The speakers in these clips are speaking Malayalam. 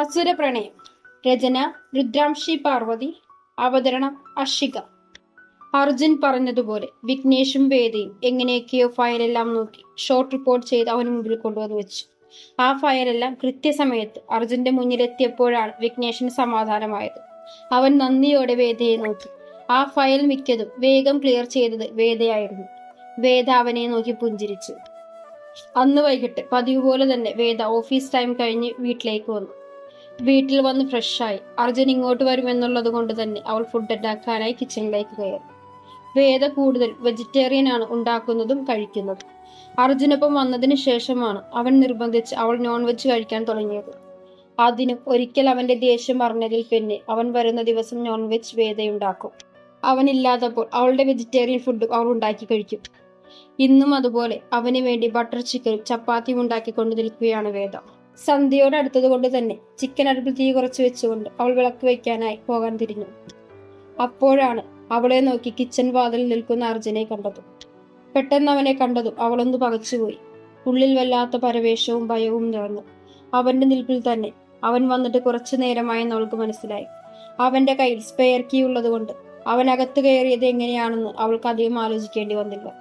അസുര പ്രണയം രചന രുദ്രാംശി പാർവതി അവതരണം അഷിക അർജുൻ പറഞ്ഞതുപോലെ വിഘ്നേഷും വേദയും എങ്ങനെയൊക്കെയോ ഫയലെല്ലാം നോക്കി ഷോർട്ട് റിപ്പോർട്ട് ചെയ്ത് അവന് മുമ്പിൽ കൊണ്ടുവന്ന് വെച്ചു. ആ ഫയലെല്ലാം കൃത്യസമയത്ത് അർജുന്റെ മുന്നിലെത്തിയപ്പോഴാണ് വിഘ്നേഷിന് സമാധാനമായത്. അവൻ നന്ദിയോടെ വേദയെ നോക്കി. ആ ഫയൽ മിക്കതും വേഗം ക്ലിയർ ചെയ്തത് വേദയായിരുന്നു. വേദ അവനെ നോക്കി പുഞ്ചിരിച്ചു. അന്ന് വൈകിട്ട് പതിവ് പോലെ തന്നെ വേദ ഓഫീസ് ടൈം കഴിഞ്ഞ് വീട്ടിലേക്ക് വന്നു. വീട്ടിൽ വന്ന് ഫ്രഷായി. അർജുൻ ഇങ്ങോട്ട് വരുമെന്നുള്ളത് കൊണ്ട് തന്നെ അവൾ ഫുഡ് ഉണ്ടാക്കാനായി കിച്ചണിലേക്ക് കയറി. വേദ കൂടുതൽ വെജിറ്റേറിയൻ ആണ് ഉണ്ടാക്കുന്നതും കഴിക്കുന്നതും. അർജുനൊപ്പം വന്നതിന് ശേഷമാണ് അവൻ നിർബന്ധിച്ച് അവൾ നോൺ വെജ് കഴിക്കാൻ തുടങ്ങിയത്. അതിനും ഒരിക്കൽ അവന്റെ ദേഷ്യം പറഞ്ഞതിൽ പിന്നെ അവൻ വരുന്ന ദിവസം നോൺ വെജ് വേദയുണ്ടാക്കും. അവനില്ലാത്തപ്പോൾ അവളുടെ വെജിറ്റേറിയൻ ഫുഡും അവൾ ഉണ്ടാക്കി കഴിക്കും. ഇന്നും അതുപോലെ അവന് വേണ്ടി ബട്ടർ ചിക്കനും ചപ്പാത്തിയും ഉണ്ടാക്കിക്കൊണ്ട് നിൽക്കുകയാണ് വേദ. സന്ധ്യയോട് അടുത്തതുകൊണ്ട് തന്നെ ചിക്കൻ അടുപ്പിൽ തീ കുറച്ച് വെച്ചുകൊണ്ട് അവൾ വിളക്ക് വയ്ക്കാനായി പോകാൻ തിരിഞ്ഞു. അപ്പോഴാണ് അവളെ നോക്കി കിച്ചൺ വാതിൽ നിൽക്കുന്ന അർജുനെ കണ്ടത്. പെട്ടെന്ന് അവനെ കണ്ടതും അവളൊന്ന് പകച്ചുപോയി ഉള്ളിൽ വല്ലാത്ത പരവേശവും ഭയവും നിറഞ്ഞു. അവന്റെ നിൽപ്പിൽ തന്നെ അവൻ വന്നിട്ട് കുറച്ചു നേരമായെന്ന് അവൾക്ക് മനസ്സിലായി. അവന്റെ കയ്യിൽ സ്പെയർ കീ ഉള്ളതുകൊണ്ട് അവൻ അകത്ത് കയറിയത് എങ്ങനെയാണെന്ന് അവൾക്ക് അധികം ആലോചിക്കേണ്ടി വന്നില്ല.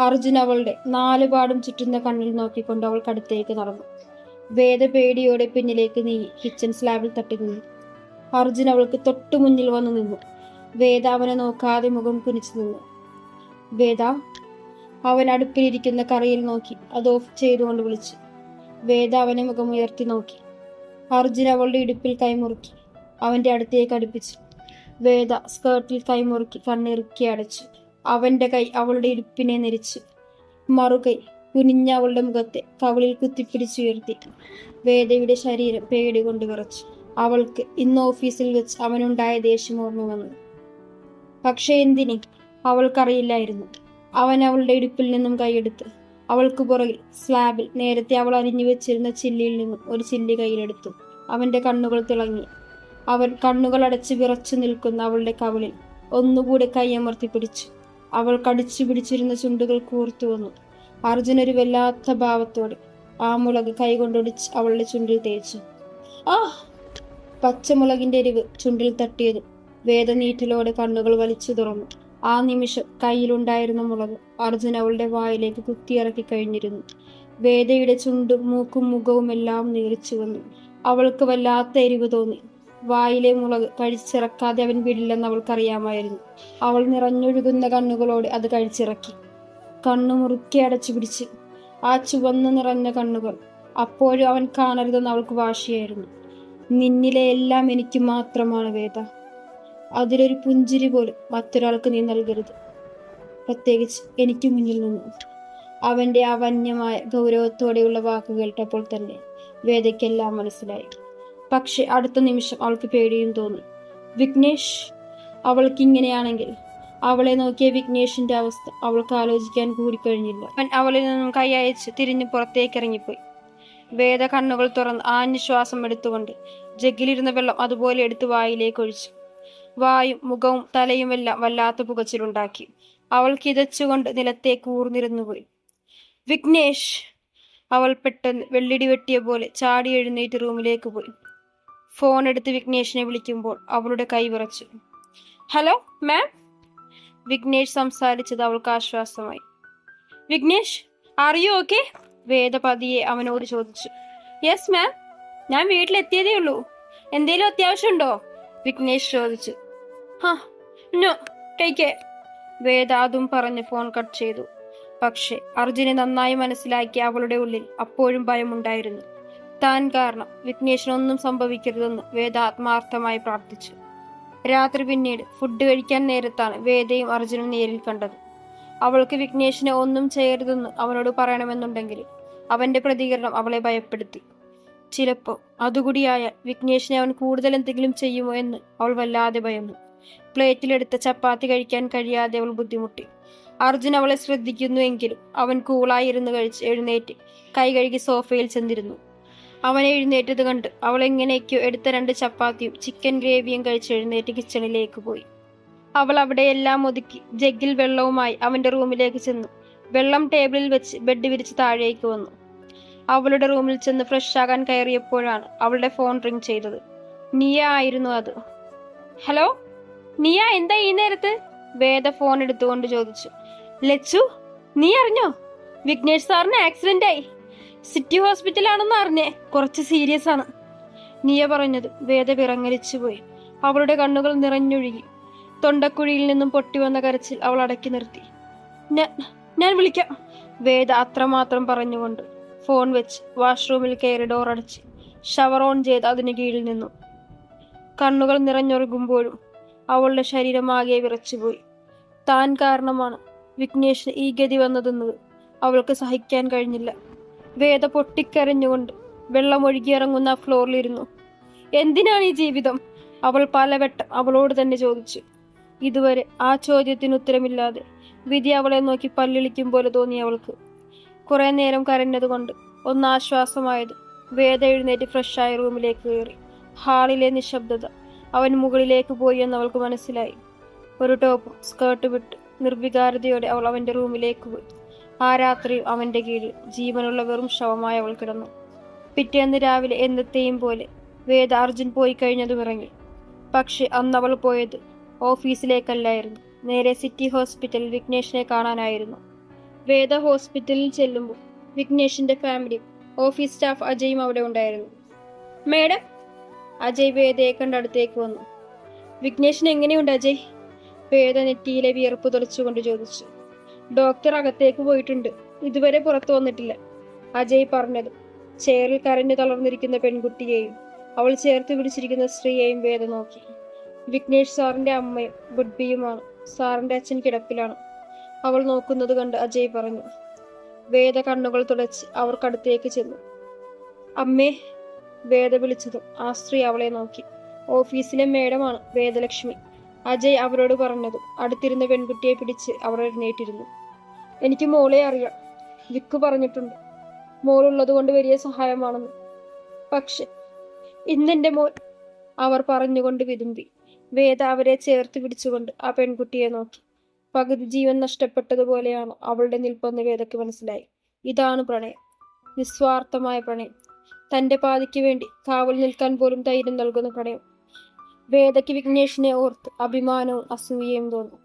അർജുൻ അവളുടെ നാലുപാടും ചുറ്റുന്ന കണ്ണിൽ നോക്കിക്കൊണ്ട് അവൾക്കടുത്തേക്ക് നടന്നു. വേദ പേടിയോടെ പിന്നിലേക്ക് നീ കിച്ചൺ സ്ലാബിൽ തട്ടി നിന്നു അർജുൻ അവൾക്ക് തൊട്ടു മുന്നിൽ വന്നു നിന്നു. വേദ അവനെ നോക്കാതെ മുഖം കുനിച്ചു നിന്നു. വേദ അവൻ അടുപ്പിലിരിക്കുന്ന കറിയിൽ നോക്കി അത് ഓഫ് ചെയ്തുകൊണ്ട് വിളിച്ചു. വേദ അവനെ മുഖം ഉയർത്തി നോക്കി. അർജുൻ അവളുടെ ഇടുപ്പിൽ കൈമുറുക്കി അവന്റെ അടുത്തേക്ക് അടുപ്പിച്ചു. വേദ സ്കേർട്ടിൽ കൈമുറുക്കി കണ്ണിറുക്കി അടച്ചു. അവന്റെ കൈ അവളുടെ ഇടുപ്പിനെ നെരിച്ചു. മറുകൈ കുനിഞ്ഞ അവളുടെ മുഖത്തെ കവിളിൽ കുത്തിപ്പിടിച്ചുയർത്തി. വേദയുടെ ശരീരം പേടി കൊണ്ട് വിറച്ചു. അവൾക്ക് ഇന്ന് ഓഫീസിൽ വെച്ച് അവനുണ്ടായ ദേഷ്യം ഓർമ്മ വന്നു. പക്ഷെ എന്തിന്? അവൾക്കറിയില്ലായിരുന്നു. അവൻ അവളുടെ ഇടുപ്പിൽ നിന്നും കൈയെടുത്ത് അവൾക്ക് പുറകിൽ സ്ലാബിൽ നേരത്തെ അവൾ അരിഞ്ഞു വെച്ചിരുന്ന ചില്ലിയിൽ നിന്നും ഒരു ചില്ലി കയ്യിലെടുത്തു. അവന്റെ കണ്ണുകൾ തിളങ്ങി. അവൻ കണ്ണുകൾ അടച്ച് വിറച്ചു നിൽക്കുന്ന അവളുടെ കവിളിൽ ഒന്നുകൂടെ കൈയമർത്തി പിടിച്ചു. അവൾ കടിച്ചു പിടിച്ചിരുന്ന ചുണ്ടുകൾ കൂർത്തു വന്നു. അർജുൻ ഒരു വല്ലാത്ത ഭാവത്തോടെ ആ മുളക് കൈകൊണ്ടൊടിച്ച് അവളുടെ ചുണ്ടിൽ തേച്ചു. ആ! പച്ചമുളകിന്റെ എരിവ് ചുണ്ടിൽ തട്ടിയതും വേദനീറ്റലോടെ കണ്ണുകൾ വലിച്ചു തുറന്നു. ആ നിമിഷം കയ്യിലുണ്ടായിരുന്ന മുളക് അർജുൻ അവളുടെ വായിലേക്ക് കുത്തിയിറക്കി കഴിഞ്ഞിരുന്നു. വേദയുടെ ചുണ്ടും മൂക്കും മുഖവും എല്ലാം നീറിച്ചു വന്നു. അവൾക്ക് വല്ലാത്ത എരിവ് തോന്നി. വായിലെ മുളക് കഴിച്ചിറക്കാതെ അവൻ വിടില്ലെന്ന് അവൾക്കറിയാമായിരുന്നു. അവൾ നിറഞ്ഞൊഴുകുന്ന കണ്ണുകളോടെ അത് കഴിച്ചിറക്കി. കണ്ണു മുറുക്കി അടച്ചു പിടിച്ച് ആ ചുവന്ന് നിറഞ്ഞ കണ്ണുകൾ അപ്പോഴും അവൻ കാണരുതെന്ന് അവൾക്ക് വാശിയായിരുന്നു. നിന്നിലെ എല്ലാം എനിക്ക് മാത്രമാണ് വേദ. അതിലൊരു പുഞ്ചിരി പോലും മറ്റൊരാൾക്ക് നീ നൽകരുത്. പ്രത്യേകിച്ച് എനിക്ക് മുന്നിൽ നിന്നു. അവന്റെ ആ വന്യമായ ഗൗരവത്തോടെയുള്ള വാക്ക് കേട്ടപ്പോൾ തന്നെ വേദയ്ക്കെല്ലാം മനസ്സിലായി. പക്ഷെ അടുത്ത നിമിഷം അവൾക്ക് പേടിയും തോന്നി. വിഘ്നേഷ് അവൾക്ക് ഇങ്ങനെയാണെങ്കിൽ അവളെ നോക്കിയ വിഘ്നേഷിന്റെ അവസ്ഥ അവൾക്ക് ആലോചിക്കാൻ കൂടി കഴിഞ്ഞില്ല അവൻ അവളിൽ നിന്നും കൈ അയച്ച് തിരിഞ്ഞ് പുറത്തേക്ക് ഇറങ്ങിപ്പോയി. വേദ കണ്ണുകൾ തുറന്ന് ആഞ്ഞു ശ്വാസം എടുത്തുകൊണ്ട് ജഗ്ഗിലിരുന്ന വെള്ളം അതുപോലെ എടുത്ത് വായിലേക്ക് ഒഴിച്ചു. വായും മുഖവും തലയുമെല്ലാം വല്ലാത്ത പുകച്ചിലുണ്ടാക്കി. അവൾ കിതച്ചുകൊണ്ട് നിലത്തേക്ക് ഊർന്നിരുന്നുപോയി വിഘ്നേഷ്! അവൾ പെട്ടെന്ന് വെള്ളിടി വെട്ടിയ പോലെ ചാടി എഴുന്നേറ്റ് റൂമിലേക്ക് പോയി. ഫോൺ എടുത്ത് വിഘ്നേഷിനെ വിളിക്കുമ്പോൾ അവളുടെ കൈ വിറച്ചു. Hello ma'am? വിഘ്നേഷ് സംസാരിച്ചത് അവൾക്ക് ആശ്വാസമായി. വിഘ്നേഷ് അറിയോ ഓക്കെ വേദപതിയെ അവനോട് ചോദിച്ചു. യെസ് മാം ഞാൻ വീട്ടിലെത്തിയതേ ഉള്ളൂ. എന്തേലും അത്യാവശ്യമുണ്ടോ? വിഘ്നേഷ് ചോദിച്ചു. ഹാ നോ ടേക്ക് വേദ അതും പറഞ്ഞ് ഫോൺ കട്ട് ചെയ്തു. പക്ഷെ അർജുനെ നന്നായി മനസ്സിലാക്കി അവളുടെ ഉള്ളിൽ അപ്പോഴും ഭയമുണ്ടായിരുന്നു. താൻ കാരണം വിഘ്നേഷിനൊന്നും സംഭവിക്കരുതെന്ന് വേദ ആത്മാർത്ഥമായി പ്രാർത്ഥിച്ചു. രാത്രി പിന്നീട് ഫുഡ് കഴിക്കാൻ നേരത്താണ് വേദയും അർജുനും നേരിൽ കണ്ടത്. അവൾക്ക് വിഘ്നേഷിനെ ഒന്നും ചെയ്യരുതെന്ന് അവനോട് പറയണമെന്നുണ്ടെങ്കിൽ അവന്റെ പ്രതികരണം അവളെ ഭയപ്പെടുത്തി. ചിലപ്പോൾ അതുകൂടിയായ വിഘ്നേഷിനെ അവൻ കൂടുതൽ എന്തെങ്കിലും ചെയ്യുമോ എന്ന് അവൾ വല്ലാതെ ഭയന്നു. പ്ലേറ്റിലെടുത്ത ചപ്പാത്തി കഴിക്കാൻ കഴിയാതെ അവൾ ബുദ്ധിമുട്ടി. അർജുൻ അവളെ ശ്രദ്ധിക്കുന്നുവെങ്കിലും അവൻ കൂളായി ഇരുന്ന് കഴിച്ച് എഴുന്നേറ്റ് കൈ കഴുകി സോഫയിൽ ചെന്നിരുന്നു. അവൻ എഴുന്നേറ്റത് കണ്ട് അവൾ എങ്ങനെയൊക്കെയോ എടുത്ത രണ്ട് ചപ്പാത്തിയും ചിക്കൻ ഗ്രേവിയും കഴിച്ച് എഴുന്നേറ്റ് കിച്ചണിലേക്ക് പോയി. അവൾ അവിടെ എല്ലാം ഒതുക്കി ജഗ്ഗിൽ വെള്ളവുമായി അവന്റെ റൂമിലേക്ക് ചെന്നു. വെള്ളം ടേബിളിൽ വെച്ച് ബെഡ് വിരിച്ച് താഴേക്ക് വന്നു. അവളുടെ റൂമിൽ ചെന്ന് ഫ്രഷ് ആകാൻ കയറിയപ്പോഴാണ് അവളുടെ ഫോൺ റിംഗ് ചെയ്തത്. നിയ ആയിരുന്നു അത്. ഹലോ നിയ എന്താ ഈ നേരത്ത്? വേദ ഫോൺ എടുത്തുകൊണ്ട് ചോദിച്ചു. ലച്ചു നീ അറിഞ്ഞോ? വിഘ്നേഷ് സാറിന് ആക്സിഡന്റ് ആയി. സിറ്റി ഹോസ്പിറ്റലാണെന്ന് അറിഞ്ഞേ. കുറച്ച് സീരിയസ് ആണ്. നിയ പറഞ്ഞത് വേദ വിറങ്ങലിച്ചു പോയി. അവളുടെ കണ്ണുകൾ നിറഞ്ഞൊഴുകി. തൊണ്ടക്കുഴിയിൽ നിന്നും പൊട്ടിവന്ന കരച്ചിൽ അവൾ അടക്കി നിർത്തി. "ഞാൻ- വിളിക്കാം. വേദ അത്രമാത്രം പറഞ്ഞുകൊണ്ട് ഫോൺ വെച്ച് വാഷ്റൂമിൽ കയറി ഡോർ അടച്ച് ഷവർ ഓൺ ചെയ്ത് അതിന് കീഴിൽ നിന്നു. കണ്ണുകൾ നിറഞ്ഞൊഴുകുമ്പോഴും അവളുടെ ശരീരം ആകെ വിറച്ചുപോയി താൻ കാരണമാണ് വിഘ്നേഷിന് ഈ ഗതി വന്നതെന്നത് അവൾക്ക് സഹിക്കാൻ കഴിഞ്ഞില്ല. വേദ പൊട്ടിക്കരഞ്ഞുകൊണ്ട് വെള്ളമൊഴുകിയിറങ്ങുന്ന ഫ്ലോറിലിരുന്നു. എന്തിനാണ് ഈ ജീവിതം? അവൾ പലവട്ടം അവളോട് തന്നെ ചോദിച്ചു. ഇതുവരെ ആ ചോദ്യത്തിന് ഉത്തരമില്ലാതെ വിധി അവളെ നോക്കി പല്ലിളിക്കും പോലെ തോന്നി അവൾക്ക്. കുറെ നേരം കരഞ്ഞതുകൊണ്ട് ഒന്ന് ആശ്വാസമായത് വേദ എഴുന്നേറ്റ് ഫ്രഷായ റൂമിലേക്ക് കയറി. ഹാളിലെ നിശബ്ദത അവൻ മുകളിലേക്ക് പോയി എന്ന് അവൾക്ക് മനസ്സിലായി. ഒരു ടോപ്പും സ്കേർട്ട് വിട്ട് നിർവികാരതയോടെ അവൾ അവന്റെ റൂമിലേക്ക് പോയി. ആ രാത്രി അവന്റെ കീഴിൽ ജീവനുള്ള വെറും ശവമായി അവൾ കിടന്നു. പിറ്റേന്ന് രാവിലെ എന്നത്തെയും പോലെ വേദ അർജുൻ പോയി കഴിഞ്ഞതും ഇറങ്ങി. പക്ഷെ അന്ന് അവൾ പോയത് ഓഫീസിലേക്കല്ലായിരുന്നു. നേരെ സിറ്റി ഹോസ്പിറ്റലിൽ വിഘ്നേഷിനെ കാണാനായിരുന്നു. വേദ ഹോസ്പിറ്റലിൽ ചെല്ലുമ്പോൾ വിഘ്നേഷിന്റെ ഫാമിലി ഓഫീസ് സ്റ്റാഫ് അജയും അവിടെ ഉണ്ടായിരുന്നു. മേഡം അജയ് വേദയെ കണ്ട് അടുത്തേക്ക് വന്നു. വിഘ്നേഷിന് എങ്ങനെയുണ്ട് അജയ്? വേദ നെറ്റിയിലെ വിയർപ്പ് തുളച്ചുകൊണ്ട് ചോദിച്ചു. ഡോക്ടർ അകത്തേക്ക് പോയിട്ടുണ്ട്. ഇതുവരെ പുറത്തു വന്നിട്ടില്ല അജയ് പറഞ്ഞത്. ചെയറിൽ കരഞ്ഞു തളർന്നിരിക്കുന്ന പെൺകുട്ടിയെയും അവൾ ചേർത്ത് പിടിച്ചിരിക്കുന്ന സ്ത്രീയെയും വേദ നോക്കി. വിഘ്നേഷ് സാറിന്റെ അമ്മയും ഗുഡ്ബിയുമാണ് സാറിന്റെ അച്ഛൻ കിടപ്പിലാണ്. അവൾ നോക്കുന്നത് കണ്ട് അജയ് പറഞ്ഞു. വേദ കണ്ണുകൾ തുടച്ച് അവർക്കടുത്തേക്ക് ചെന്നു. അമ്മേ വേദ വിളിച്ചതും ആ സ്ത്രീ അവളെ നോക്കി. ഓഫീസിലെ മേഡമാണ് വേദലക്ഷ്മി. അജയ് അവരോട് പറഞ്ഞതും അടുത്തിരുന്ന പെൺകുട്ടിയെ പിടിച്ച് അവർ എഴുന്നേറ്റിരുന്നു. എനിക്ക് മോളെ അറിയാം. വിക്ക് പറഞ്ഞിട്ടുണ്ട്. മോളുള്ളത് കൊണ്ട് വലിയ സഹായമാണെന്ന്. പക്ഷെ ഇന്നെന്റെ മോൾ അവർ പറഞ്ഞുകൊണ്ട് വിതുമ്പി. വേദ അവരെ ചേർത്ത് പിടിച്ചുകൊണ്ട് ആ പെൺകുട്ടിയെ നോക്കി. പകുതി ജീവൻ നഷ്ടപ്പെട്ടതുപോലെയാണ് അവളുടെ നിൽപ്പെന്ന് വേദയ്ക്ക് മനസ്സിലായി. ഇതാണ് പ്രണയം. നിസ്വാർത്ഥമായ പ്രണയം. തന്റെ പാതിക്ക് വേണ്ടി കാവൽ നിൽക്കാൻ പോലും ധൈര്യം നൽകുന്ന പ്രണയം. വേദയ്ക്ക് വിഘ്നേഷിനെ ഓർത്ത് അഭിമാനവും അസൂയയും തോന്നും.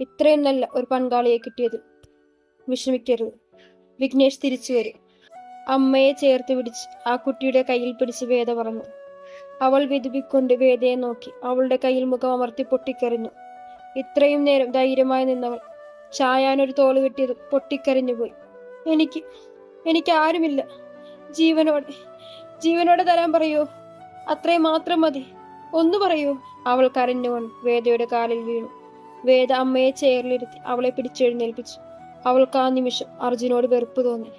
ഇത്രയും നല്ല ഒരു പങ്കാളിയെ കിട്ടിയതിൽ വിഷമിക്കരുത്. വിഘ്നേഷ് തിരിച്ചു വരും അമ്മയെ ചേർത്ത് പിടിച്ച് ആ കുട്ടിയുടെ കയ്യിൽ പിടിച്ച് വേദ പറഞ്ഞു. അവൾ വിതുപിക്കൊണ്ട് വേദയെ നോക്കി. അവളുടെ കയ്യിൽ മുഖം അമർത്തി പൊട്ടിക്കരഞ്ഞു. ഇത്രയും നേരം ധൈര്യമായി നിന്നവൾ ചായാനൊരു തോൾ വെട്ടിയത് പൊട്ടിക്കരഞ്ഞു പോയി. എനിക്ക് എനിക്ക് ആരുമില്ല. ജീവനോടെ ജീവനോടെ തരാൻ പറയൂ. അത്രയും മാത്രം മതി. ഒന്ന് പറയൂ. അവൾ കരഞ്ഞുകൊണ്ട് വേദയുടെ കാലിൽ വീണു. വേദ അമ്മയെ ചേറിലിരുത്തി അവളെ പിടിച്ചെഴുന്നേൽപ്പിച്ചു അവൾക്ക് ആ നിമിഷം അർജുനോട് വെറുപ്പ് തോന്നി.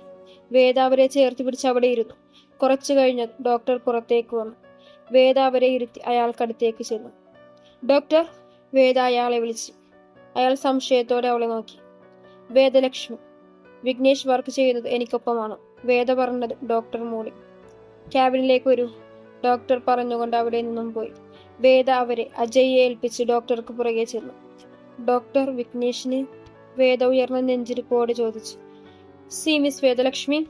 വേദ അവരെ ചേർത്ത് പിടിച്ച് അവിടെ ഇരുന്നു. കുറച്ചു കഴിഞ്ഞ് ഡോക്ടർ പുറത്തേക്ക് വന്നു. വേദ അവരെ ഇരുത്തി അയാൾക്കടുത്തേക്ക് ചെന്നു. ഡോക്ടർ വേദ അയാളെ വിളിച്ചു. അയാൾ സംശയത്തോടെ അവളെ നോക്കി. വേദലക്ഷ്മി വിഘ്നേഷ് വർക്ക് ചെയ്യുന്നത് എനിക്കൊപ്പമാണ്. വേദ പറഞ്ഞത് ഡോക്ടർ മൂളി ക്യാബിനിലേക്ക് വരൂ. ഡോക്ടർ പറഞ്ഞുകൊണ്ട് അവിടെ നിന്നും പോയി. വേദ അവരെ അജയ്യെ ഏൽപ്പിച്ച് ഡോക്ടർക്ക് പുറകെ ചെന്നു. ഡോക്ടർ വിഘ്നേഷിന് വേദ ഉയർന്ന നെഞ്ചിരിപ്പോടെ ചോദിച്ചു. സി മിസ് വേദലക്ഷ്മി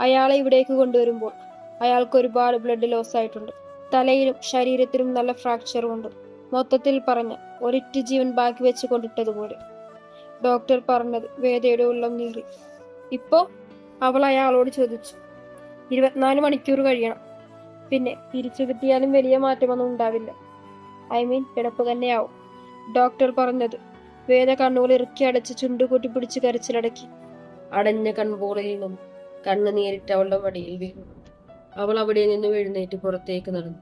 അയാളെ ഇവിടേക്ക് കൊണ്ടുവരുമ്പോൾ അയാൾക്ക് ഒരുപാട് ബ്ലഡ് ലോസ് ആയിട്ടുണ്ട്. തലയിലും ശരീരത്തിലും നല്ല ഫ്രാക്ചറും ഉണ്ട്. മൊത്തത്തിൽ പറഞ്ഞ ഒരിറ്റ് ജീവൻ ബാക്കി വെച്ച് കൊണ്ടിട്ടതുപോലെ. ഡോക്ടർ പറഞ്ഞത് വേദയുടെ ഉള്ളം നീറി. ഇപ്പോ? അവൾ അയാളോട് ചോദിച്ചു. ഇരുപത്തിനാല് മണിക്കൂർ കഴിയണം. പിന്നെ തിരിച്ചു കിട്ടിയാലും വലിയ മാറ്റമൊന്നും ഉണ്ടാവില്ല. ഐ മീൻ കിടപ്പ് തന്നെയാവും. ഡോക്ടർ പറഞ്ഞത് വേദ കണ്ണുകൾ ഇറുക്കി അടച്ച് ചുണ്ടുകൂട്ടി പിടിച്ച് കരച്ചിലടക്കി. അടഞ്ഞ കൺപോളിൽ നിന്നും കണ്ണ് നേരിട്ട് അവളുടെ മടിയിൽ വീണു. അവൾ അവിടെ നിന്ന് എഴുന്നേറ്റ് പുറത്തേക്ക് നടന്നു.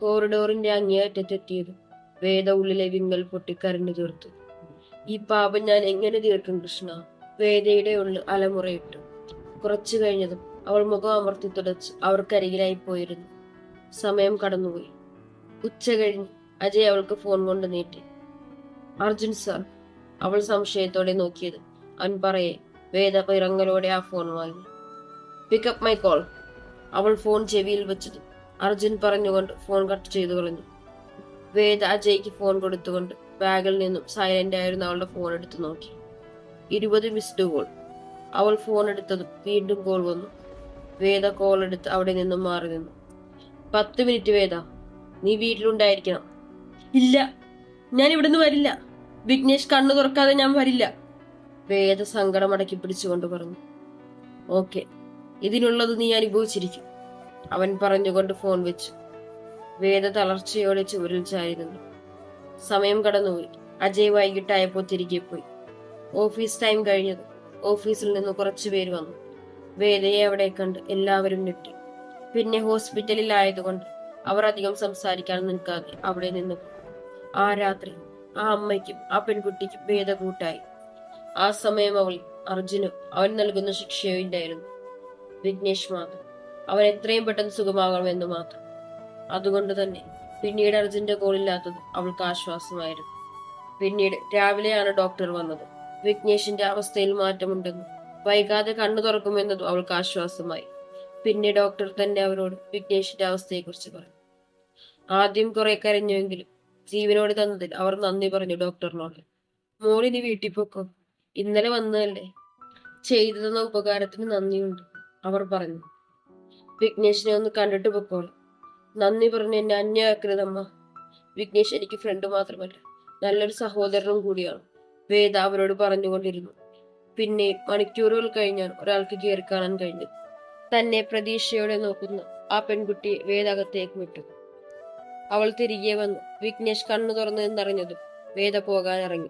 കോറിഡോറിന്റെ അങ്ങേയറ്റത്തെത്തിയത് വേദ ഉള്ളിലെ വിങ്ങൽ പൊട്ടി കരഞ്ഞു തീർത്തു. ഈ പാപം ഞാൻ എങ്ങനെ തീർക്കും കൃഷ്ണ? വേദയുടെ ഉള്ളിൽ അലമുറയിട്ടു. കുറച്ചു കഴിഞ്ഞതും അവൾ മുഖം അമർത്തി തുടച്ച് അവർക്കരികിലായി പോയിരുന്നു. സമയം കടന്നുപോയി. ഉച്ച കഴിഞ്ഞ് അജയ് അവൾക്ക് ഫോൺ കൊണ്ട് നീട്ടി. അർജുൻ സാർ അവൾ സംശയത്തോടെ നോക്കിയത്. അവൻ പറയെ വേദ പിറങ്ങലോടെ ആ ഫോൺ വാങ്ങി. പിക്കപ്പ് മൈ കോൾ അവൾ ഫോൺ ചെവിയിൽ വെച്ചത്. അർജുൻ പറഞ്ഞുകൊണ്ട് ഫോൺ കട്ട് ചെയ്തു കളഞ്ഞു. വേദ അജയ്ക്ക് ഫോൺ കൊടുത്തുകൊണ്ട് ബാഗിൽ നിന്നും സൈലന്റ് ആയിരുന്ന അവളുടെ ഫോൺ എടുത്തു നോക്കി. ഇരുപത് മിസ്ഡ് കോൾ അവൾ ഫോൺ എടുത്തതും വീണ്ടും കോൾ വന്നു. വേദ കോൾ എടുത്ത് അവിടെ നിന്നും മാറി നിന്നു. പത്ത് മിനിറ്റ് വേദ നീ വീട്ടിലുണ്ടായിരിക്കണം. ഇല്ല ഞാൻ ഇവിടുന്ന് വരില്ല. വിഘ്നേഷ് കണ്ണു തുറക്കാതെ ഞാൻ വരില്ല. വേദ സങ്കടം അടക്കി പിടിച്ചുകൊണ്ട് പറഞ്ഞു. ഓക്കെ ഇതിനുള്ളത് നീ അനുഭവിച്ചിരിക്കും അവൻ പറഞ്ഞുകൊണ്ട് ഫോൺ വെച്ചു. വേദ തളർച്ചയോടെ ചുവരിൽ സമയം കടന്നുപോയി. അജയ് വൈകിട്ടായപ്പോൾ തിരികെ പോയി. ഓഫീസ് ടൈം കഴിഞ്ഞത്. ഓഫീസിൽ നിന്ന് കുറച്ചു പേര് വന്നു. വേദയെ അവിടെ കണ്ട് എല്ലാവരും ഞെട്ടി. പിന്നെ ഹോസ്പിറ്റലിൽ ആയതുകൊണ്ട് അവർ അധികം സംസാരിക്കാൻ നിൽക്കാതെ അവിടെ നിന്ന് ആ രാത്രി ആ അമ്മയ്ക്കും ആ പെൺകുട്ടിക്കും ഭേദ കൂട്ടായി ആ സമയം അവൾ അർജുനും അവൻ നൽകുന്ന ശിക്ഷയോ ഇല്ലായിരുന്നു വിഘ്നേഷ് മാത്രം. അവൻ എത്രയും പെട്ടെന്ന് സുഖമാകണമെന്ന് മാത്രം. അതുകൊണ്ട് തന്നെ പിന്നീട് അർജുന്റെ കോളില്ലാത്തത് അവൾക്ക് ആശ്വാസമായിരുന്നു. പിന്നീട് രാവിലെയാണ് ഡോക്ടർ വന്നത്. വിഘ്നേഷിന്റെ അവസ്ഥയിൽ മാറ്റമുണ്ടെന്നും വൈകാതെ കണ്ണു തുറക്കുമെന്നതും അവൾക്ക് ആശ്വാസമായി. പിന്നെ ഡോക്ടർ തന്നെ അവരോട് വിഘ്നേഷിന്റെ അവസ്ഥയെക്കുറിച്ച് പറഞ്ഞു. ആദ്യം കുറെ കരഞ്ഞുവെങ്കിലും ജീവനോട് തന്നതിൽ അവർ നന്ദി പറഞ്ഞു ഡോക്ടറിനോട്. മോളിനി വീട്ടിൽ പൊക്കോ. ഇന്നലെ വന്നതല്ലേ? ചെയ്തു തന്ന ഉപകാരത്തിന് നന്ദിയുണ്ട് അവർ പറഞ്ഞു. വിഘ്നേഷിനെ ഒന്ന് കണ്ടിട്ട് പൊക്കോളൂ. നന്ദി പറഞ്ഞു എന്നെ അന്യാക്കരുതമ്മ വിഘ്നേഷ് എനിക്ക് ഫ്രണ്ട് മാത്രമല്ല നല്ലൊരു സഹോദരനും കൂടിയാണ്. വേദ അവരോട് പറഞ്ഞുകൊണ്ടിരുന്നു. പിന്നെ മണിക്കൂറുകൾ കഴിഞ്ഞാണ് ഒരാൾക്ക് കയറി കാണാൻ കഴിഞ്ഞത്. തന്നെ പ്രതീക്ഷയോടെ നോക്കുന്ന ആ പെൺകുട്ടിയെ വേദ അകത്തേക്ക് വിട്ടു. അവൾ തിരികെ വന്നു. വിഘ്നേഷ് കണ്ണു തുറന്നു എന്നറിഞ്ഞതും വേദ പോകാൻ ഇറങ്ങി.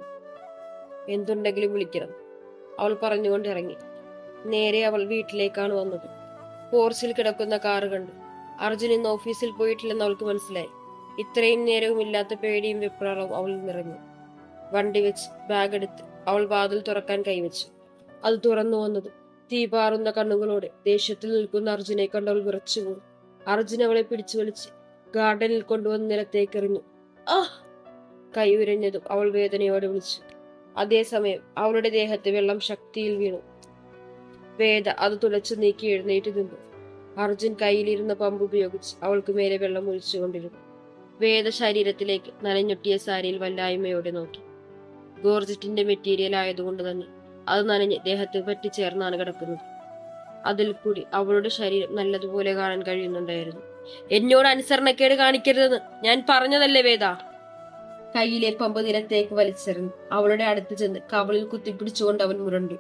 എന്തുണ്ടെങ്കിലും വിളിക്കണം. അവൾ പറഞ്ഞുകൊണ്ട് ഇറങ്ങി. നേരെ അവൾ വീട്ടിലേക്കാണ് വന്നത്. പോർച്ചിൽ കിടക്കുന്ന കാറ് കണ്ടു. അർജുൻ ഇന്ന് ഓഫീസിൽ പോയിട്ടില്ലെന്ന് അവൾക്ക് മനസ്സിലായി. ഇത്രയും നേരവും ഇല്ലാത്ത പേടിയും വിപ്രാളവും അവൾ നിറഞ്ഞു. വണ്ടി വെച്ച് ബാഗ് എടുത്ത് അവൾ വാതിൽ തുറക്കാൻ കൈവച്ചു. അത് തുറന്നു വന്നത് തീ പാറുന്ന കണ്ണുകളോടെ. ദേഷ്യത്തിൽ നിൽക്കുന്ന അർജുനെ കണ്ട് അവൾ വിറച്ചുപോയി. അർജുൻ അവളെ പിടിച്ചു വലിച്ച് ഗാർഡനിൽ കൊണ്ടുവന്ന് നിലത്തേക്ക് എറിഞ്ഞു. ആ! കൈ ഉരഞ്ഞതും അവൾ വേദനയോടെ വിളിച്ചു. അതേസമയം അവളുടെ ദേഹത്ത് വെള്ളം ശക്തിയിൽ വീണു. വേദ അത് തുളച്ചു നീക്കി എഴുന്നേറ്റ് നിന്നു. അർജുൻ കയ്യിലിരുന്ന പമ്പ് ഉപയോഗിച്ച് അവൾക്ക് മേലെ വെള്ളം ഒഴിച്ചുകൊണ്ടിരുന്നു. വേദ ശരീരത്തിലേക്ക് നനഞ്ഞൊട്ടിയ സാരിയിൽ വല്ലായ്മയോടെ നോക്കി. ഗോർജറ്റിന്റെ മെറ്റീരിയൽ ആയതുകൊണ്ട് തന്നെ അത് നനഞ്ഞ് ദേഹത്ത് പറ്റിച്ചേർന്നാണ് കിടക്കുന്നത്. അതിൽ കൂടി അവളുടെ ശരീരം നല്ലതുപോലെ കാണാൻ കഴിയുന്നുണ്ടായിരുന്നു. എന്നോട് അനുസരണക്കേട് കാണിക്കരുതെന്ന് ഞാൻ പറഞ്ഞതല്ലേ വേദ? കയ്യിലെ പമ്പ് നിലത്തേക്ക് വലിച്ചെറിഞ്ഞു അവളുടെ അടുത്ത് ചെന്ന് കവളിൽ കുത്തിപ്പിടിച്ചുകൊണ്ട് അവൻ മുരണ്ടു.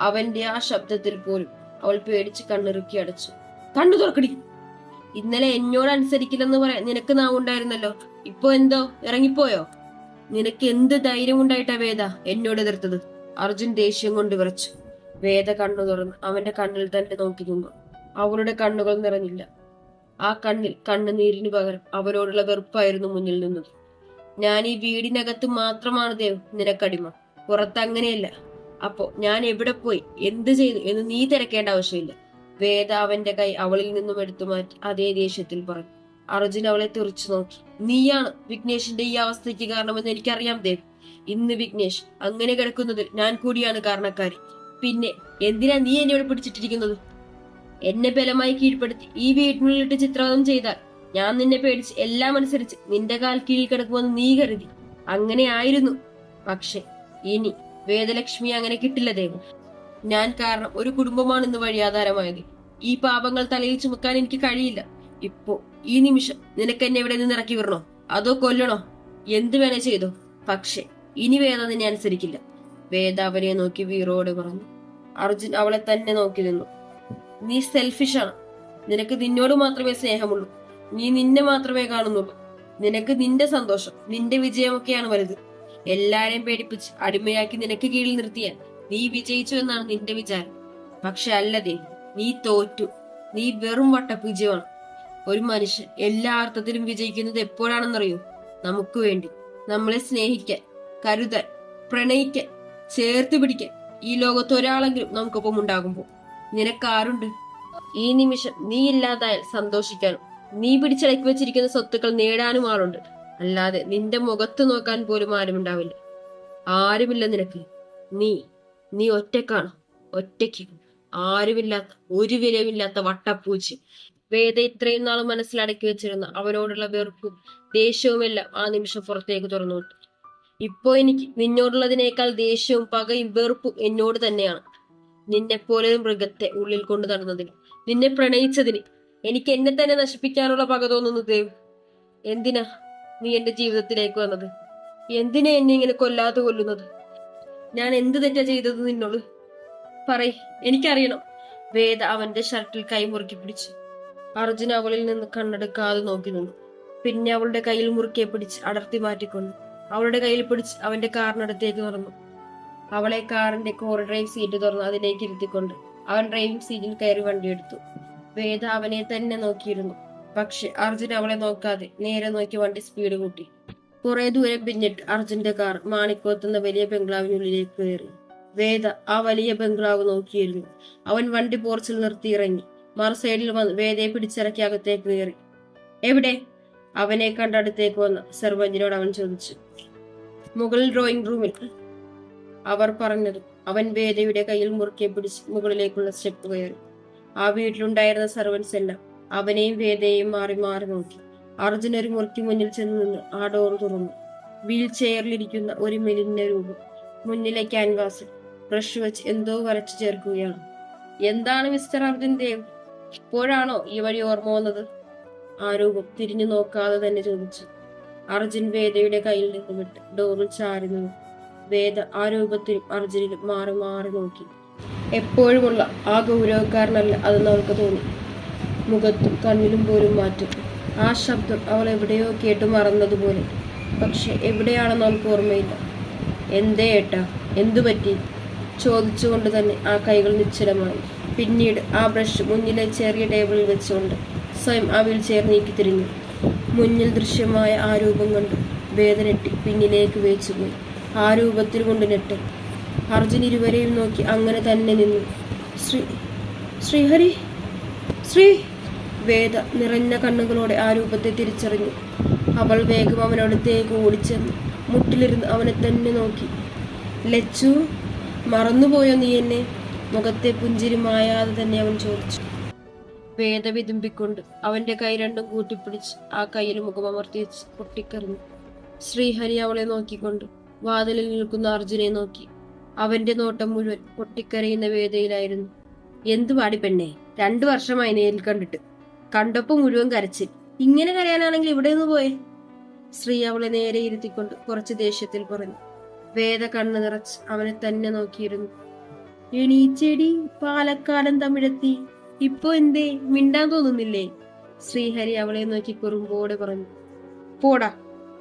അവന്റെ ആ ശബ്ദത്തിൽ പോലും അവൾ പേടിച്ച് കണ്ണിറുക്കി അടച്ചു. കണ്ണു തുറക്കടി. ഇന്നലെ എന്നോട് അനുസരിക്കില്ലെന്ന് പറയാൻ നിനക്ക് നാവുണ്ടായിരുന്നല്ലോ ഇപ്പൊ എന്തോ? ഇറങ്ങിപ്പോയോ? നിനക്ക് എന്ത് ധൈര്യം ഉണ്ടായിട്ടാ വേദ എന്നോട് എതിർത്തത്? അർജുൻ ദേഷ്യം കൊണ്ട് വിറച്ചു. വേദ കണ്ണു തുറന്ന് അവന്റെ കണ്ണിൽ തന്നെ നോക്കി നിന്നു. അവളുടെ കണ്ണുകൾ നിറഞ്ഞില്ല. ആ കണ്ണിൽ കണ്ണുനീരിന് പകരം അവരോടുള്ള വെറുപ്പായിരുന്നു മുന്നിൽ നിന്നത്. ഞാൻ ഈ വീടിനകത്ത് മാത്രമാണ് ദേവ് നിനക്കടിമ. പുറത്ത് അങ്ങനെയല്ല അപ്പോ ഞാൻ എവിടെ പോയി? എന്ത് ചെയ്തു? എന്ന് നീ തിരക്കേണ്ട ആവശ്യമില്ല. വേദ അവന്റെ കൈ അവളിൽ നിന്നും എടുത്തു മാറ്റി അതേ ദേഷ്യത്തിൽ പറഞ്ഞു. അർജുൻ അവളെ തെറിച്ചു നോക്കി. നീയാണ് വിഘ്നേഷിന്റെ ഈ അവസ്ഥയ്ക്ക് കാരണമെന്ന് എനിക്കറിയാം ദേവ് ഇന്ന് വിഘ്നേഷ് അങ്ങനെ കിടക്കുന്നതിൽ ഞാൻ കൂടിയാണ് കാരണക്കാരി. പിന്നെ എന്തിനാ നീ എന്നെ ഇവിടെ പിടിച്ചിട്ടിരിക്കുന്നത്? എന്നെ ബലമായി കീഴ്പ്പെടുത്തി ഈ വീട്ടിനുള്ളിട്ട് ചിത്രവധം ചെയ്താൽ ഞാൻ നിന്നെ പേടിച്ച് എല്ലാം അനുസരിച്ച് നിന്റെ കാൽ കീഴിൽ കിടക്കുമെന്ന് നീ കരുതി. അങ്ങനെ ആയിരുന്നു. പക്ഷെ ഇനി വേദലക്ഷ്മി അങ്ങനെ കിട്ടില്ല ദേവൻ ഞാൻ കാരണം ഒരു കുടുംബമാണ് ഇന്ന് വഴിയാധാരമായത് ഈ പാപങ്ങൾ തലയിൽ ചുമക്കാൻ എനിക്ക് കഴിയില്ല. ഇപ്പോ ഈ നിമിഷം നിനക്ക് എന്നെ ഇവിടെ നിന്ന് ഇറക്കി വിടണോ? അതോ കൊല്ലണോ? എന്ത് വേണേ ചെയ്തോ. പക്ഷെ ഇനി വേദ നിന്നെ അനുസരിക്കില്ല. വേദ അവനെ നോക്കി വീറോടെ പറഞ്ഞു. അർജുൻ അവളെ തന്നെ നോക്കി നിന്നു. നീ സെൽഫിഷാണ് നിനക്ക് നിന്നോട് മാത്രമേ സ്നേഹമുള്ളൂ. നീ നിന്നെ മാത്രമേ കാണുന്നുള്ളൂ. നിനക്ക് നിന്റെ സന്തോഷം നിന്റെ വിജയമൊക്കെയാണ് വലുത്. എല്ലാരെയും പേടിപ്പിച്ച് അടിമയാക്കി നിനക്ക് കീഴിൽ നിർത്തിയാൽ നീ വിജയിച്ചു എന്നാണ് നിന്റെ വിചാരം. പക്ഷെ അല്ലതേ നീ തോറ്റു. നീ വെറും വട്ടപ്പ് വിജയമാണ് ഒരു മനുഷ്യൻ എല്ലാ അർത്ഥത്തിലും വിജയിക്കുന്നത് എപ്പോഴാണെന്നറിയോ? നമുക്ക് വേണ്ടി. നമ്മളെ സ്നേഹിക്കാൻ കരുതാൻ പ്രണയിക്കാൻ ചേർത്ത് പിടിക്കാൻ ഈ ലോകത്ത് ഒരാളെങ്കിലും നമുക്കൊപ്പം ഉണ്ടാകുമ്പോൾ. നിനക്കാരുണ്ട്? ഈ നിമിഷം നീ ഇല്ലാതായാൽ സന്തോഷിക്കാനും നീ പിടിച്ചടക്കി വെച്ചിരിക്കുന്ന സ്വത്തുക്കൾ നേടാനും ആളുണ്ട്. അല്ലാതെ നിന്റെ മുഖത്ത് നോക്കാൻ പോലും ആരുമുണ്ടാവില്ല. ആരുമില്ല നിനക്ക്. നീ നീ ഒറ്റക്കാണ്. ഒറ്റയ്ക്ക്. ആരുമില്ലാത്ത ഒരു വിലയുമില്ലാത്ത വട്ടപ്പൂച്ചി. വേദ ഇത്രയും നാളും മനസ്സിലടക്കി വെച്ചിരുന്ന അവനോടുള്ള വെറുപ്പും ദേഷ്യവുമെല്ലാം ആ നിമിഷം പുറത്തേക്ക് തുറന്നു ഇപ്പോ എനിക്ക് നിന്നോടുള്ളതിനേക്കാൾ ദേഷ്യവും പകയും വെറുപ്പും എന്നോട് തന്നെയാണ്. നിന്നെ പോലെ മൃഗത്തെ ഉള്ളിൽ കൊണ്ടു നടന്നതിന് നിന്നെ പ്രണയിച്ചതിന് എനിക്ക് എന്നെ തന്നെ നശിപ്പിക്കാനുള്ള പക തോന്നുന്നു ദേവ്. എന്തിനാ നീ എന്റെ ജീവിതത്തിലേക്ക് വന്നത്? എന്തിനാ എന്നെ ഇങ്ങനെ കൊല്ലാതെ കൊല്ലുന്നത്? ഞാൻ എന്ത് തെറ്റാ ചെയ്തത് നിന്നോട്? പറയ് എനിക്കറിയണം. വേദ അവന്റെ ഷർട്ടിൽ കൈ മുറുക്കി പിടിച്ചു അർജുൻ അവളിൽ നിന്ന് കണ്ണെടുക്കാതെ നോക്കി നിന്നു. പിന്നെ അവളുടെ കയ്യിൽ മുറുക്കെ പിടിച്ച് അടർത്തി മാറ്റിക്കൊണ്ടു അവളുടെ കയ്യിൽ പിടിച്ച് അവന്റെ കാറിനടുത്തേക്ക് നടന്നു. അവളെ കാറിന്റെ കോർ ഡ്രൈവ് സീറ്റ് തുറന്ന് അതിലേക്ക് ഇരുത്തിക്കൊണ്ട് അവൻ ഡ്രൈവിംഗ് സീറ്റിൽ കയറി വണ്ടിയെടുത്തു വേദ അവനെ തന്നെ നോക്കിയിരുന്നു. പക്ഷെ അർജുൻ അവളെ നോക്കാതെ നേരെ നോക്കി വണ്ടി സ്പീഡ് കൂട്ടി. കുറെ ദൂരം പിന്നിട്ട് അർജുന്റെ കാർ മാണിക്കോത്തുന്ന വലിയ ബംഗ്ലാവിനുള്ളിലേക്ക് കയറി. വേദ ആ വലിയ ബംഗ്ലാവ് നോക്കിയിരുന്നു. അവൻ വണ്ടി പോർച്ചിൽ നിർത്തി ഇറങ്ങി. മറു സൈഡിൽ വന്ന് വേദയെ പിടിച്ചിറക്കി അകത്തേക്ക് കയറി. എവിടെ? അവനെ കണ്ടടുത്തേക്ക് വന്ന സർവഞ്ജിനോട് അവൻ ചോദിച്ചു. മുകളിൽ ഡ്രോയിങ് റൂമിൽ അവർ പറഞ്ഞത്. അവൻ വേദയുടെ കയ്യിൽ മുറുക്കെ പിടിച്ച് മുകളിലേക്കുള്ള സ്റ്റെപ്പ് കയറി ആ വീട്ടിലുണ്ടായിരുന്ന സർവൻസ് എല്ലാം അവനെയും വേദയെയും മാറി മാറി നോക്കി. അർജുന ഒരു മുറിക്ക് മുന്നിൽ ചെന്ന് നിന്ന് ആ ഡോർ തുറന്നു. വീൽ ചെയറിലിരിക്കുന്ന ഒരു മെലിഞ്ഞ രൂപം. മുന്നിലെ ക്യാൻവാസിൽ ബ്രഷ് വെച്ച് എന്തോ വരച്ചു ചേർക്കുകയാണ്. എന്താണ് മിസ്റ്റർ അർജുൻ ദേവ്? ഇപ്പോഴാണോ ഈ വഴി ഓർമ്മ വന്നത്? ആ രൂപം തിരിഞ്ഞു നോക്കാതെ തന്നെ ചോദിച്ചു. അർജുൻ വേദയുടെ കയ്യിൽ നിന്ന് വിട്ട് ഡോറിൽ ചാരി നിന്നു. വേദ ആ രൂപത്തിലും അർജുനിലും മാറി മാറി നോക്കി. എപ്പോഴുമുള്ള ആ ഗൗരവക്കാരനല്ല അതെന്ന് അവൾക്ക് തോന്നി. മുഖത്തും കണ്ണിലും പോലും മാറ്റും. ആ ശബ്ദം അവൾ എവിടെയോ കേട്ട് മറന്നതുപോലെ. പക്ഷെ എവിടെയാണെന്ന് അവൾക്ക് ഓർമ്മയില്ല. എന്തേ ഏട്ടാ? എന്തു പറ്റി? ചോദിച്ചുകൊണ്ട് തന്നെ ആ കൈകൾ നിശ്ചലമായി. പിന്നീട് ആ ബ്രഷ് മുന്നിലെ ചെറിയ ടേബിളിൽ വെച്ചുകൊണ്ട് സ്വയം ആ വീൽ ചെയർ നീക്കി തിരിഞ്ഞു. മുന്നിൽ ദൃശ്യമായ ആ രൂപം കൊണ്ട്. വേദനട്ടി പിന്നിലേക്ക് വേച്ചുപോയി. ആ രൂപത്തിൽ കൊണ്ട് നെട്ട് അർജുൻ ഇരുവരെയും നോക്കി അങ്ങനെ തന്നെ നിന്നു. ശ്രീ ശ്രീഹരി ശ്രീ. വേദ നിറഞ്ഞ കണ്ണുകളോടെ ആ രൂപത്തെ തിരിച്ചറിഞ്ഞു. അവൾ വേഗം അവനടുത്തേക്ക് ഓടിച്ചെന്ന്. മുട്ടിലിരുന്ന് അവനെ തന്നെ നോക്കി. ലച്ചു മറന്നുപോയോ നീ എന്നെ? മുഖത്തെ പുഞ്ചിരി മായാതെ തന്നെ അവൻ ചോദിച്ചു. വേദ വിതുമ്പിക്കൊണ്ട് അവന്റെ കൈ രണ്ടും കൂട്ടിപ്പിടിച്ച് ആ കയ്യിൽ മുഖമമർത്തി പൊട്ടിക്കറിഞ്ഞു ശ്രീഹരി അവളെ നോക്കിക്കൊണ്ട് വാതിലിൽ നിൽക്കുന്ന അർജുനെ നോക്കി. അവന്റെ നോട്ടം മുഴുവൻ പൊട്ടിക്കരയുന്ന വേദയിലായിരുന്നു എന്തു പാടി പെണ്ണെ? രണ്ടു വർഷമായി നേരിൽ കണ്ടിട്ട്. കണ്ടപ്പോ മുഴുവൻ കരച്ചിൽ. ഇങ്ങനെ കരയാനാണെങ്കിൽ ഇവിടെ നിന്ന് പോയേ? ശ്രീ അവളെ നേരെ ഇരുത്തിക്കൊണ്ട് കുറച്ച് ദേഷ്യത്തിൽ പറഞ്ഞു. വേദ കണ്ണു നിറച്ച് അവനെ തന്നെ നോക്കിയിരുന്നു. എണീച്ചെടി പാലക്കാടൻ തമിഴത്തി. ഇപ്പൊ എന്തേ? മിണ്ടാൻ തോന്നുന്നില്ലേ? ശ്രീഹരി അവളെ നോക്കി കുറുമ്പോടെ പറഞ്ഞു. പോടാ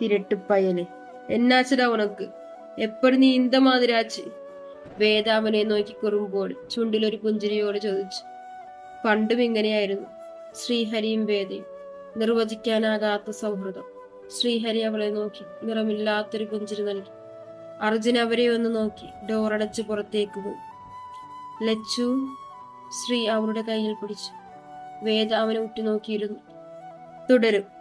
തിരട്ടുപ്പയലെ. എന്നാച്ചടാ ഉനക്ക്? എപ്പോഴും നീ ഇന്ത മാതിരാച്ച് വേദാമനെ നോക്കി കുറുമ്പോൾ ചുണ്ടിലൊരു പുഞ്ചിരിയോട് ചോദിച്ചു. പണ്ടും ഇങ്ങനെയായിരുന്നു. ശ്രീഹരിയും വേദയും നിർവചിക്കാനാകാത്ത സൗഹൃദം. ശ്രീഹരി അവളെ നോക്കി നിറമില്ലാത്തൊരു പുഞ്ചിരി നൽകി. അർജുൻ അവരെ ഒന്ന് നോക്കി ഡോറടച്ച് പുറത്തേക്ക് പോയി. ലച്ചു ശ്രീ അവളുടെ കയ്യിൽ പിടിച്ചു. വേദ അവനെ ഉറ്റുനോക്കിയിരുന്നു. തുടരും.